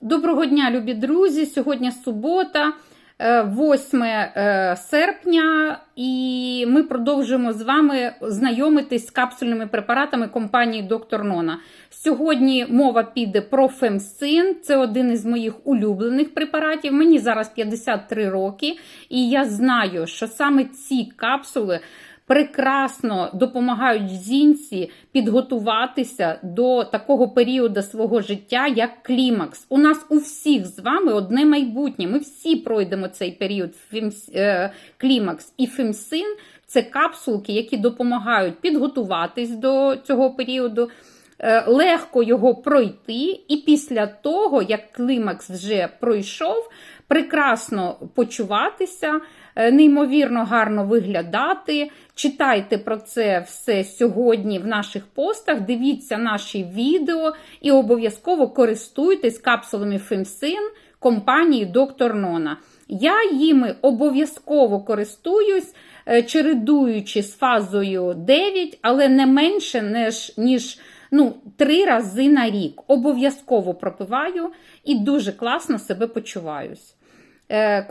Доброго дня, любі друзі! Сьогодні субота, е, 8 е, серпня, і ми продовжуємо з вами знайомитись з капсульними препаратами компанії Доктор Нона. Сьогодні мова піде про Фемсин. Це один із моїх улюблених препаратів. Мені зараз 53 роки, і я знаю, що саме ці капсули прекрасно допомагають жінці підготуватися до такого періоду свого життя, як клімакс. У нас у всіх з вами одне майбутнє. Ми всі пройдемо цей період фемс- е, клімакс і фемсин. Це капсулки, які допомагають підготуватись до цього періоду. Е, Легко його пройти, і після того, як клімакс вже пройшов, прекрасно почуватися, е, неймовірно гарно виглядати. Читайте про це все сьогодні в наших постах, дивіться наші відео і обов'язково користуйтесь капсулами Фемсин компанії Доктор Нона. Я їми обов'язково користуюсь, е, чередуючи з фазою 9, але не менше ніж ну, три рази на рік. Обов'язково пропиваю і дуже класно себе почуваюсь. Е,